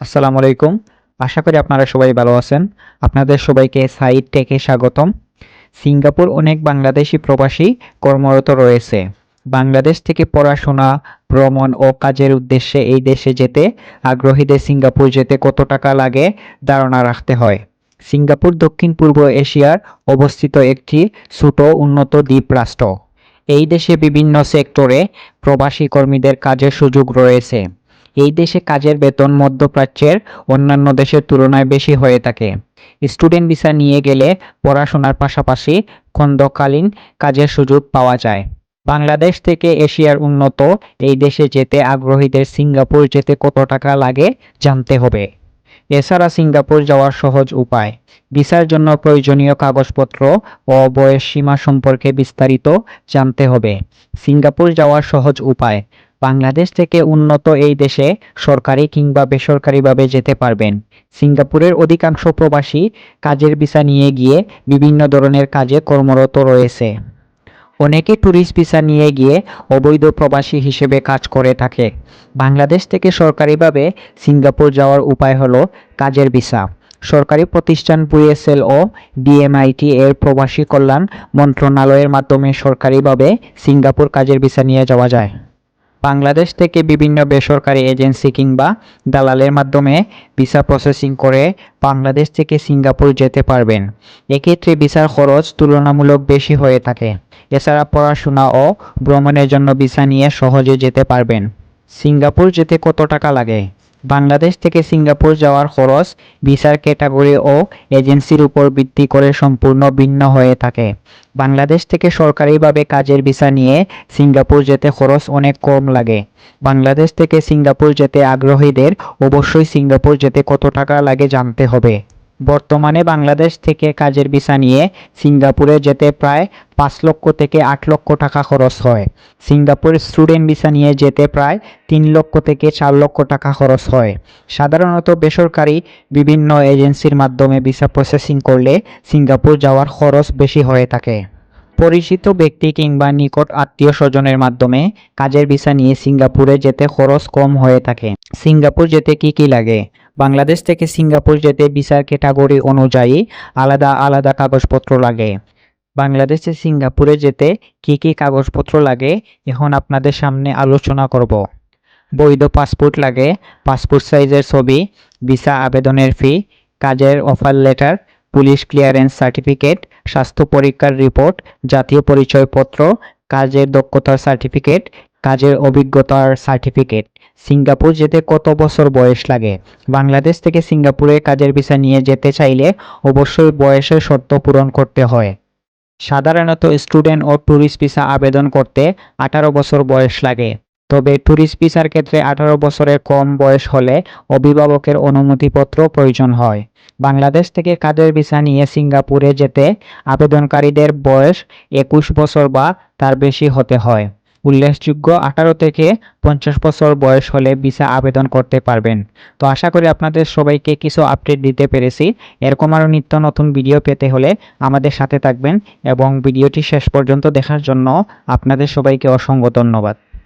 আসসালামু আলাইকুম। আশা করি আপনারা সবাই ভালো আছেন। আপনাদের সবাইকে সাইড টেকে স্বাগতম। সিঙ্গাপুর অনেক বাংলাদেশি প্রবাসী কর্মরত রয়েছে। বাংলাদেশ থেকে পড়াশোনা, ভ্রমণ ও কাজের উদ্দেশ্যে এই দেশে যেতে, আগ্রহীদের সিঙ্গাপুর যেতে কত টাকা লাগে ধারণা রাখতে হয়। সিঙ্গাপুর দক্ষিণ পূর্ব এশিয়ার অবস্থিত একটি ছোট উন্নত দ্বীপ রাষ্ট্র। এই দেশে বিভিন্ন সেক্টরে প্রবাসী কর্মীদের কাজের সুযোগ রয়েছে। এই দেশে কাজের বেতন মধ্যপ্রাচ্যের অন্যান্য দেশের তুলনায় বেশি হয়ে থাকে। স্টুডেন্ট ভিসা নিয়ে গেলে পড়াশোনার পাশাপাশি খন্দকালীন কাজের সুযোগ পাওয়া যায়। বাংলাদেশ থেকে এশিয়ার উন্নত এই দেশে যেতে আগ্রহীদের সিঙ্গাপুর যেতে কত টাকা লাগে জানতে হবে। এছাড়া সিঙ্গাপুর যাওয়ার সহজ উপায়। ভিসার জন্য প্রয়োজনীয় কাগজপত্র ও বয়স সীমা সম্পর্কে বিস্তারিত জানতে হবে। সিঙ্গাপুর যাওয়ার সহজ উপায়। বাংলাদেশ থেকে উন্নত এই দেশে সরকারি কিংবা বেসরকারিভাবে যেতে পারবেন। সিঙ্গাপুরের অধিকাংশ প্রবাসী কাজের ভিসা নিয়ে গিয়ে বিভিন্ন ধরনের কাজে কর্মরত রয়েছে। অনেকে ট্যুরিস্ট ভিসা নিয়ে গিয়ে অবৈধ প্রবাসী হিসেবে কাজ করে থাকে। বাংলাদেশ থেকে সরকারিভাবে সিঙ্গাপুর যাওয়ার উপায় হলো কাজের ভিসা। সরকারি প্রতিষ্ঠান বুয়েসেল ও ডিএমআইটি এর প্রবাসী কল্যাণ মন্ত্রণালয়ের মাধ্যমে সরকারিভাবে সিঙ্গাপুর কাজের ভিসা নিয়ে যাওয়া যায়। বাংলাদেশ থেকে বিভিন্ন বেসরকারি এজেন্সি কিংবা দালালের মাধ্যমে ভিসা প্রসেসিং করে বাংলাদেশ থেকে সিঙ্গাপুর যেতে পারবেন। এক্ষেত্রে ভিসার খরচ তুলনামূলক বেশি হয়ে থাকে। এছাড়া পড়াশোনা ও ভ্রমণের জন্য ভিসা নিয়ে সহজে যেতে পারবেন। সিঙ্গাপুর যেতে কত টাকা লাগে? বাংলাদেশ থেকে সিঙ্গাপুর যাওয়ার খরচ ভিসার ক্যাটাগরি ও এজেন্সির উপর ভিত্তি করে সম্পূর্ণ ভিন্ন হয়ে থাকে। বাংলাদেশ থেকে সরকারিভাবে কাজের ভিসা নিয়ে সিঙ্গাপুর যেতে খরচ অনেক কম লাগে। বাংলাদেশ থেকে সিঙ্গাপুর যেতে আগ্রহীদের অবশ্যই সিঙ্গাপুর যেতে কত টাকা লাগে জানতে হবে। বর্তমানে বাংলাদেশ থেকে কাজের ভিসা নিয়ে সিঙ্গাপুরে যেতে প্রায় পাঁচ লক্ষ থেকে আট লক্ষ টাকা খরচ হয়। সিঙ্গাপুরের স্টুডেন্ট ভিসা নিয়ে যেতে প্রায় তিন লক্ষ থেকে চার লক্ষ টাকা খরচ হয়। সাধারণত বেসরকারি বিভিন্ন এজেন্সির মাধ্যমে ভিসা প্রসেসিং করলে সিঙ্গাপুর যাওয়ার খরচ বেশি হয়ে থাকে। পরিচিত ব্যক্তি কিংবা নিকট আত্মীয় স্বজনের মাধ্যমে কাজের ভিসা নিয়ে সিঙ্গাপুরে যেতে খরচ কম হয়ে থাকে। সিঙ্গাপুর যেতে কি কি লাগে? বাংলাদেশ থেকে সিঙ্গাপুর যেতে ভিসার ক্যাটাগরি অনুযায়ী আলাদা আলাদা কাগজপত্র লাগে। বাংলাদেশে সিঙ্গাপুরে যেতে কি কি কাগজপত্র লাগে, এখন আপনাদের সামনে আলোচনা করব। বৈধ পাসপোর্ট লাগে, পাসপোর্ট সাইজের ছবি ভিসা আবেদনের ফি কাজের offer letter police clearance certificate, স্বাস্থ্য পরীক্ষার রিপোর্ট, জাতীয় পরিচয়পত্র, কাজের দক্ষতার সার্টিফিকেট, কাজের অভিজ্ঞতার সার্টিফিকেট। সিঙ্গাপুর যেতে কত বছর বয়স লাগে? বাংলাদেশ থেকে সিঙ্গাপুরে কাজের ভিসা নিয়ে যেতে চাইলে অবশ্যই বয়সের শর্ত পূরণ করতে হয়। সাধারণত স্টুডেন্ট ও ট্যুরিস্ট ভিসা আবেদন করতে আঠারো বছর বয়স লাগে। তবে ট্যুরিস্ট ভিসার ক্ষেত্রে আঠারো বছরের কম বয়স হলে অভিভাবকের অনুমতিপত্র প্রয়োজন হয়। বাংলাদেশ থেকে কাজের ভিসা নিয়ে সিঙ্গাপুরে যেতে আবেদনকারীদের বয়স একুশ বছর বা তার বেশি হতে হয়। উল্লেখযোগ্য, আঠারো থেকে পঞ্চাশ বছর বয়স হলে ভিসা আবেদন করতে পারবেন। তো আশা করি আপনাদের সবাইকে কিছু আপডেট দিতে পেরেছি। এরকম আরও নিত্য নতুন ভিডিও পেতে হলে আমাদের সাথে থাকবেন এবং ভিডিওটি শেষ পর্যন্ত দেখার জন্য আপনাদের সবাইকে অসংখ্য ধন্যবাদ।